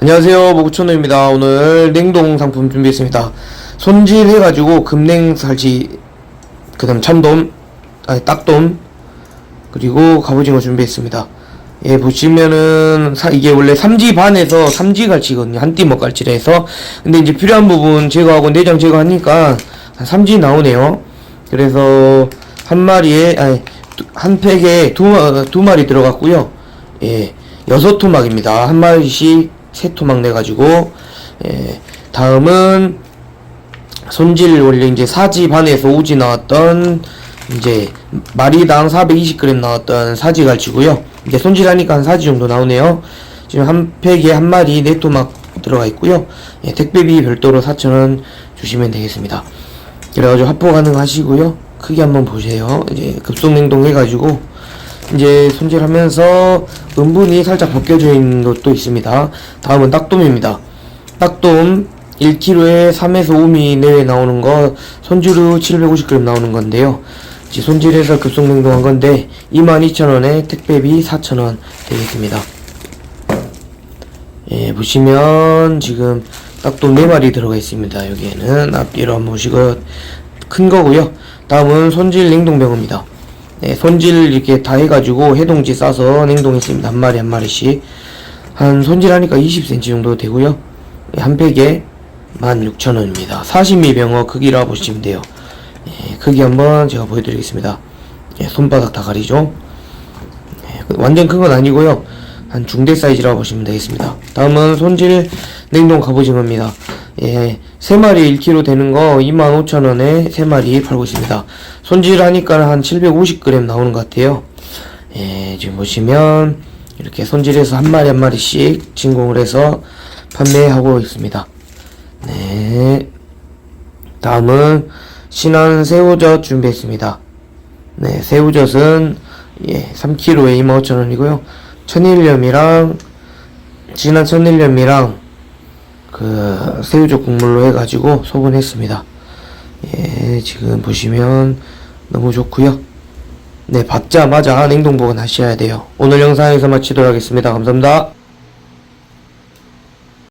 안녕하세요 모구천우입니다. 오늘 냉동 상품 준비했습니다. 손질 해가지고 금냉 살치 그 다음 참돔 아니 딱돔 그리고 갑오징어 준비했습니다. 예 보시면은 사- 이게 원래 삼지 반에서 삼지 갈치거든요. 한띠먹 갈치라 해서. 근데 이제 필요한 부분 제거하고 내장 제거하니까 한 삼지 나오네요. 그래서 한 마리에 아니 두- 한 팩에 두, 마- 두 마리 들어갔고요. 예 여섯 토막입니다. 한 마리씩 세 토막 내가지고 예 다음은 손질 원래 이제 사지 반에서 오지 나왔던 이제 마리당 420g 나왔던 사지 갈치고요. 이제 손질하니까 한 사지 정도 나오네요. 지금 한 팩에 한 마리 네 토막 들어가 있고요. 예, 택배비 별도로 4,000원 주시면 되겠습니다. 그래가지고 합포 가능하시고요. 크게 한번 보세요. 이제 급속 냉동 해가지고 이제 손질하면서 은분이 살짝 벗겨져 있는 것도 있습니다. 다음은 딱돔입니다. 딱돔 1kg에 3에서 5mm 내외 나오는 거 손질 후 750g 나오는 건데요. 이제 손질해서 급속 냉동한 건데 22,000원에 택배비 4,000원 되겠습니다. 예, 보시면 지금 딱돔 4마리 들어가 있습니다. 여기에는 앞뒤로 한번 보시고 큰 거고요. 다음은 손질 냉동병입니다. 네, 손질 이렇게 다 해가지고 해동지 싸서 냉동했습니다. 한 마리 한 마리씩 한 손질하니까 20cm 정도 되고요. 예, 한 팩에 16,000원입니다. 40mm 병어 크기라 보시면 돼요. 예, 크기 한번 제가 보여드리겠습니다. 예, 손바닥 다 가리죠. 예, 완전 큰 건 아니고요. 한 중대 사이즈라고 보시면 되겠습니다. 다음은 손질 냉동 갑오징어입니다. 예, 3마리 1kg 되는 거 25,000원에 3마리 팔고 있습니다. 손질하니까 한 750g 나오는 것 같아요. 예, 지금 보시면 이렇게 손질해서 한 마리 한 마리씩 진공을 해서 판매하고 있습니다. 네. 다음은 신한 새우젓 준비했습니다. 네, 새우젓은 예, 3kg에 25,000원이고요. 천일염이랑 진한 천일염이랑 그 새우젓 국물로 해가지고 소분했습니다. 예, 지금 보시면 너무 좋고요. 네, 받자마자 냉동 보관 하셔야 돼요. 오늘 영상에서 마치도록 하겠습니다. 감사합니다.